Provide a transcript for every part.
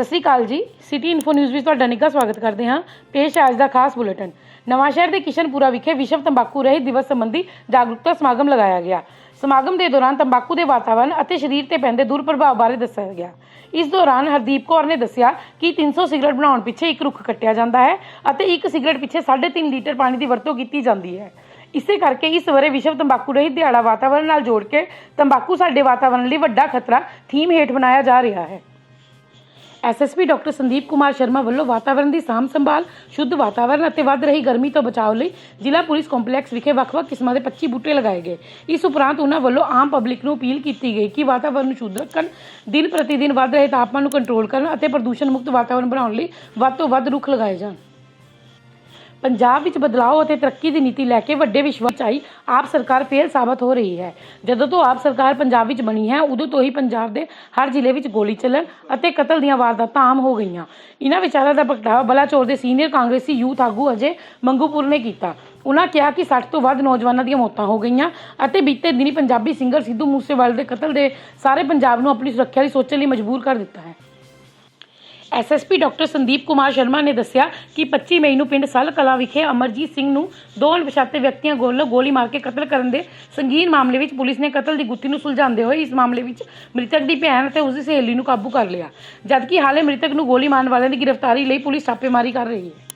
ਸਤਿ ਸ੍ਰੀ ਅਕਾਲ ਜੀ। City info news ਵਿੱਚ ਤੁਹਾਡਾ ਨਿੱਘਾ ਸਵਾਗਤ ਕਰਦੇ ਹਾਂ। ਪੇਸ਼ ਹੈ ਅੱਜ ਦਾ ਖਾਸ ਬੁਲੇਟਿਨ। ਨਵਾਂਸ਼ਹਿਰ ਦੇ ਕਿਸ਼ਨਪੁਰਾ ਵਿਖੇ ਵਿਸ਼ਵ ਤੰਬਾਕੂ ਰਹਿਤ ਦਿਵਸ ਸੰਬੰਧੀ ਜਾਗਰੂਕਤਾ ਸਮਾਗਮ ਲਗਾਇਆ ਗਿਆ। ਸਮਾਗਮ ਦੇ ਦੌਰਾਨ ਤੰਬਾਕੂ ਦੇ ਵਾਤਾਵਰਣ ਅਤੇ ਸਰੀਰ ਤੇ ਪੈਂਦੇ ਦੁਰਪ੍ਰਭਾਵ ਬਾਰੇ ਦੱਸਿਆ ਗਿਆ। ਇਸ ਦੌਰਾਨ ਹਰਦੀਪ ਕੌਰ ਨੇ ਦੱਸਿਆ ਕਿ 300 ਸਿਗਰਟ ਬਣਾਉਣ ਪਿੱਛੇ ਇੱਕ ਰੁੱਖ ਕੱਟਿਆ ਜਾਂਦਾ ਹੈ ਅਤੇ ਇੱਕ ਸਿਗਰਟ ਪਿੱਛੇ 3.5 ਲੀਟਰ ਪਾਣੀ ਦੀ ਵਰਤੋਂ ਕੀਤੀ ਜਾਂਦੀ ਹੈ। ਇਸੇ ਕਰਕੇ ਇਸ ਵਰੇ ਵਿਸ਼ਵ ਤੰਬਾਕੂ ਰਹਿਤ ਦਿਹਾੜਾ ਵਾਤਾਵਰਣ ਨਾਲ ਜੋੜ ਕੇ ਤੰਬਾਕੂ ਸਾਡੇ ਵਾਤਾਵਰਣ ਲਈ ਵੱਡਾ ਖਤਰਾ ਥੀਮ ਹੇਠ ਬਣਾਇਆ ਜਾ ਰਿਹਾ ਹੈ। ਐਸਐਸਪੀ ਡਾਕਟਰ ਸੰਦੀਪ ਕੁਮਾਰ ਸ਼ਰਮਾ ਵੱਲੋਂ ਵਾਤਾਵਰਣ ਦੀ ਸਾਂਭ ਸੰਭਾਲ, ਸ਼ੁੱਧ ਵਾਤਾਵਰਣ ਅਤੇ ਵੱਧ ਰਹੀ ਗਰਮੀ ਤੋਂ ਬਚਾਅ ਲਈ ਜ਼ਿਲ੍ਹਾ ਪੁਲਿਸ ਕੰਪਲੈਕਸ ਵਿਖੇ ਵੱਖ-ਵੱਖ ਕਿਸਮਾਂ ਦੇ 25 ਬੂਟੇ ਲਗਾਏ ਗਏ। ਇਸ ਉਪਰੰਤ ਉਹਨਾਂ ਵੱਲੋਂ ਆਮ ਪਬਲਿਕ ਨੂੰ ਅਪੀਲ ਕੀਤੀ ਗਈ ਕਿ ਵਾਤਾਵਰਣ ਨੂੰ ਸ਼ੁੱਧ ਰੱਖਣ, ਦਿਨ ਪ੍ਰਤੀ ਦਿਨ ਵੱਧ ਰਹੇ ਤਾਪਮਾਨ ਨੂੰ ਕੰਟਰੋਲ ਕਰਨ ਅਤੇ ਪ੍ਰਦੂਸ਼ਣ ਮੁਕਤ ਵਾਤਾਵਰਣ ਬਣਾਉਣ ਲਈ ਵੱਧ ਤੋਂ ਵੱਧ ਰੁੱਖ ਲਗਾਏ ਜਾਣ। ਪੰਜਾਬ ਵਿੱਚ ਬਦਲਾਅ ਅਤੇ ਤਰੱਕੀ ਦੀ ਨੀਤੀ ਲੈ ਕੇ ਵੱਡੇ ਵਿਸ਼ਵਾਸ 'ਚ ਆਈ, ਆਪ ਸਰਕਾਰ ਫੇਲ ਸਾਬਤ ਹੋ ਰਹੀ ਹੈ। ਜਦੋਂ ਤੋਂ ਆਪ ਸਰਕਾਰ ਪੰਜਾਬ ਵਿੱਚ ਬਣੀ ਹੈ, ਉਦੋਂ ਤੋਂ ਹੀ ਪੰਜਾਬ ਦੇ ਹਰ ਜ਼ਿਲ੍ਹੇ ਵਿੱਚ ਗੋਲੀ ਚੱਲਣ ਅਤੇ ਕਤਲ ਦੀਆਂ ਵਾਰਦਾਤਾਂ ਆਮ ਹੋ ਗਈਆਂ। ਇਹਨਾਂ ਵਿਚਾਰਾਂ ਦਾ ਪ੍ਰਗਟਾਵਾ ਬਲਾਚੌਰ ਦੇ ਸੀਨੀਅਰ ਕਾਂਗਰਸੀ ਯੂਥ ਆਗੂ ਅਜੇ ਮੰਗੂਪੁਰ ਨੇ ਕੀਤਾ। ਉਹਨਾਂ ਕਿਹਾ ਕਿ 60 ਤੋਂ ਵੱਧ ਨੌਜਵਾਨਾਂ ਦੀਆਂ ਮੌਤਾਂ ਹੋ ਗਈਆਂ ਅਤੇ ਬੀਤੇ ਦਿਨੀ ਪੰਜਾਬੀ ਸਿੰਗਰ ਸਿੱਧੂ ਮੂਸੇਵਾਲੇ ਦੇ ਕਤਲ ਦੇ ਸਾਰੇ ਪੰਜਾਬ ਨੂੰ ਆਪਣੀ ਸੁਰੱਖਿਆ ਦੀ ਸੋਚਣ ਲਈ ਮਜਬੂਰ ਕਰ ਦਿੱਤਾ ਹੈ। ਐਸਐਸਪੀ ਡਾਕਟਰ ਸੰਦੀਪ ਕੁਮਾਰ ਸ਼ਰਮਾ ਨੇ ਦੱਸਿਆ ਕਿ 25 ਮਈ ਨੂੰ ਪਿੰਡ ਸਲ ਕਲਾਂ ਵਿਖੇ ਅਮਰਜੀਤ ਸਿੰਘ ਨੂੰ ਦੋ ਅਣਪਛਾਤੇ ਵਿਅਕਤੀਆਂ ਵੱਲੋਂ ਗੋਲੀ ਮਾਰ ਕੇ ਕਤਲ ਕਰਨ ਦੇ ਸੰਗੀਨ ਮਾਮਲੇ ਵਿੱਚ ਪੁਲਿਸ ਨੇ ਕਤਲ ਦੀ ਗੁੱਥੀ ਨੂੰ ਸੁਲਝਾਉਂਦੇ ਹੋਏ ਇਸ ਮਾਮਲੇ ਵਿੱਚ ਮ੍ਰਿਤਕ ਦੀ ਭੈਣ ਅਤੇ ਉਸ ਦੀ ਸਹੇਲੀ ਨੂੰ ਕਾਬੂ ਕਰ ਲਿਆ। ਜਦਕਿ ਹਾਲੇ ਮ੍ਰਿਤਕ ਨੂੰ ਗੋਲੀ ਮਾਰਨ ਵਾਲਿਆਂ ਦੀ ਗ੍ਰਿਫਤਾਰੀ ਲਈ ਪੁਲਿਸ ਛਾਪੇਮਾਰੀ ਕਰ ਰਹੀ ਹੈ।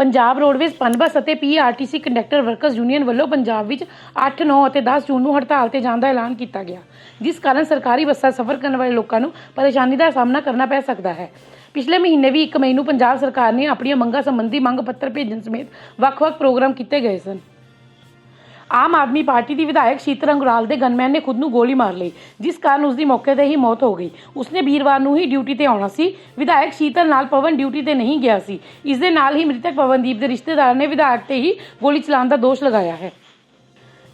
ਪੰਜਾਬ ਰੋਡਵੇਜ਼ ਪਨਬਸ ਅਤੇ ਪੀਆਰਟੀਸੀ ਕੰਡਕਟਰ ਵਰਕਰਸ ਯੂਨੀਅਨ ਵੱਲੋਂ ਪੰਜਾਬ ਵਿੱਚ 8, 9 ਅਤੇ 10 ਜੂਨ ਨੂੰ ਹੜਤਾਲ ਤੇ ਜਾਣ ਦਾ ਐਲਾਨ ਕੀਤਾ ਗਿਆ ਜਿਸ ਕਾਰਨ ਸਰਕਾਰੀ ਬੱਸਾਂ ਸਫ਼ਰ ਕਰਨ ਵਾਲੇ ਲੋਕਾਂ ਨੂੰ ਪਰੇਸ਼ਾਨੀ ਦਾ ਸਾਹਮਣਾ ਕਰਨਾ ਪੈ ਸਕਦਾ ਹੈ। ਪਿਛਲੇ ਮਹੀਨੇ ਵੀ 1 ਮਈ ਨੂੰ ਪੰਜਾਬ ਸਰਕਾਰ ਨੇ ਆਪਣੀਆਂ ਮੰਗਾਂ ਸੰਬੰਧੀ ਮੰਗ ਪੱਤਰ ਭੇਜਣ ਸਮੇਤ ਵੱਖ-ਵੱਖ ਪ੍ਰੋਗਰਾਮ ਕੀਤੇ ਗਏ ਸਨ। ਆਮ ਆਦਮੀ ਪਾਰਟੀ ਦੀ ਵਿਧਾਇਕ ਸ਼ੀਤਲ ਅੰਗਰਾਲ ਦੇ ਗਨਮੈਨ ਨੇ ਖੁਦ ਨੂੰ ਗੋਲੀ ਮਾਰ ਲਈ, ਜਿਸ ਕਾਰਨ ਉਸ ਦੀ ਮੌਕੇ ਤੇ ਹੀ ਮੌਤ ਹੋ ਗਈ। ਉਸਨੇ ਵੀਰਵਾਰ ਨੂੰ ਹੀ ਡਿਊਟੀ ਤੇ ਆਉਣਾ ਸੀ। ਵਿਧਾਇਕ ਸ਼ੀਤਲ ਨਾਲ ਪਵਨ ਡਿਊਟੀ ਤੇ ਨਹੀਂ ਗਿਆ ਸੀ। ਇਸ ਦੇ ਨਾਲ ਹੀ ਮ੍ਰਿਤਕ ਪਵਨਦੀਪ ਦੇ ਰਿਸ਼ਤੇਦਾਰਾਂ ਨੇ ਵਿਧਾਇਕ ਤੇ ਹੀ ਗੋਲੀ ਚਲਾਉਣ ਦਾ ਦੋਸ਼ ਲਗਾਇਆ ਹੈ।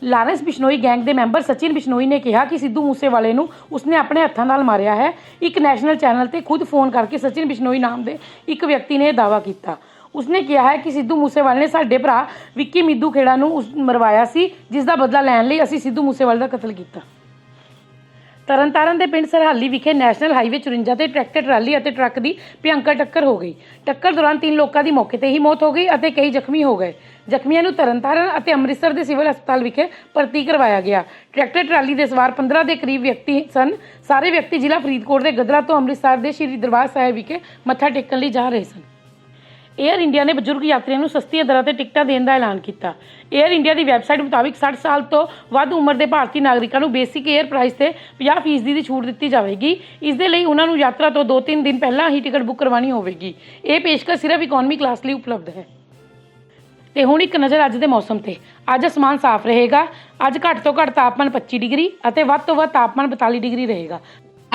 ਲਾਰੈਂਸ ਬਿਸ਼ਨੋਈ ਗੈਂਗ ਦੇ ਮੈਂਬਰ ਸਚਿਨ ਬਿਸ਼ਨੋਈ ਨੇ ਕਿਹਾ ਕਿ ਸਿੱਧੂ ਮੂਸੇਵਾਲੇ ਨੂੰ ਉਸਨੇ ਆਪਣੇ ਹੱਥਾਂ ਨਾਲ ਮਾਰਿਆ ਹੈ। ਇੱਕ ਨੈਸ਼ਨਲ ਚੈਨਲ ਤੇ ਖੁਦ ਫੋਨ ਕਰਕੇ ਸਚਿਨ ਬਿਸ਼ਨੋਈ ਨਾਮ ਦੇ ਇੱਕ ਵਿਅਕਤੀ ਨੇ ਇਹ ਦਾਅਵਾ ਕੀਤਾ। ਉਸਨੇ ਕਿਹਾ ਹੈ ਕਿ ਸਿੱਧੂ ਮੂਸੇਵਾਲ ਨੇ ਸਾਡੇ ਭਰਾ ਵਿੱਕੀ ਮਿੱਧੂ ਖੇੜਾ ਨੂੰ ਉਸ ਮਰਵਾਇਆ ਸੀ ਜਿਸ ਦਾ ਬਦਲਾ ਲੈਣ ਲਈ ਅਸੀਂ ਸਿੱਧੂ ਮੂਸੇਵਾਲ ਦਾ ਕਤਲ ਕੀਤਾ। ਤਰਨਤਾਰਨ ਦੇ ਪਿੰਡ ਸਰਹਾਲੀ ਵਿਖੇ ਨੈਸ਼ਨਲ ਹਾਈਵੇ 54 ਤੇ ਟਰੈਕਟਰ ਟਰਾਲੀ ਅਤੇ ਟਰੱਕ ਦੀ ਭਿਅੰਕਰ ਟੱਕਰ ਹੋ ਗਈ। ਟੱਕਰ ਦੌਰਾਨ ਤਿੰਨ ਲੋਕਾਂ ਦੀ ਮੌਕੇ ਤੇ ਹੀ ਮੌਤ ਹੋ ਗਈ ਅਤੇ ਕਈ ਜ਼ਖਮੀ ਹੋ ਗਏ। ਜ਼ਖਮੀਆਂ ਨੂੰ ਤਰਨਤਾਰਨ ਅਤੇ ਅੰਮ੍ਰਿਤਸਰ ਦੇ ਸਿਵਲ ਹਸਪਤਾਲ ਵਿਖੇ ਭਰਤੀ ਕਰਵਾਇਆ ਗਿਆ। ਟਰੈਕਟਰ ਟਰਾਲੀ ਦੇ ਸਵਾਰ 15 ਦੇ ਕਰੀਬ ਵਿਅਕਤੀ ਸਨ। ਸਾਰੇ ਵਿਅਕਤੀ ਜ਼ਿਲ੍ਹਾ ਫਰੀਦਕੋਟ ਦੇ ਗਦਰਾ ਤੋਂ ਅੰਮ੍ਰਿਤਸਰ ਦੇ ਸ਼੍ਰੀ ਦਰਬਾਰ ਸਾਹਿਬ ਵਿਖੇ ਮੱਥਾ ਟੇਕਣ ਲਈ ਜਾ ਰਹੇ ਸਨ। ਏਅਰ ਇੰਡੀਆ ਨੇ ਬਜ਼ੁਰਗ ਯਾਤਰੀਆਂ ਨੂੰ ਸਸਤੀਆਂ ਦਰਾਂ ਤੇ ਟਿਕਟਾਂ ਦੇਣ ਦਾ ਐਲਾਨ ਕੀਤਾ। ਏਅਰ ਇੰਡੀਆ ਦੀ ਵੈਬਸਾਈਟ ਮੁਤਾਬਿਕ 60 ਸਾਲ ਤੋਂ ਵੱਧ ਉਮਰ ਦੇ ਭਾਰਤੀ ਨਾਗਰਿਕਾਂ ਨੂੰ ਬੇਸਿਕ ਏਅਰ ਪ੍ਰਾਈਸ ਤੇ 50% ਦੀ ਛੂਟ ਦਿੱਤੀ ਜਾਵੇਗੀ। ਇਸ ਦੇ ਲਈ ਉਹਨਾਂ ਨੂੰ ਯਾਤਰਾ ਤੋਂ 2-3 ਦਿਨ ਪਹਿਲਾਂ ਹੀ ਟਿਕਟ ਬੁੱਕ ਕਰਵਾਉਣੀ ਹੋਵੇਗੀ। ਇਹ ਪੇਸ਼ਕਸ਼ ਸਿਰਫ ਇਕਨੋਮੀ ਕਲਾਸ ਲਈ ਉਪਲਬਧ ਹੈ। ਤੇ ਹੁਣ ਇੱਕ ਨਜ਼ਰ ਅੱਜ ਦੇ ਮੌਸਮ ਤੇ। ਅੱਜ ਅਸਮਾਨ ਸਾਫ਼ ਰਹੇਗਾ। ਅੱਜ ਘੱਟ ਤੋਂ ਘੱਟ ਤਾਪਮਾਨ 25 ਡਿਗਰੀ ਅਤੇ ਵੱਧ ਤੋਂ ਵੱਧ ਤਾਪਮਾਨ 42 ਡਿਗਰੀ ਰਹੇਗਾ।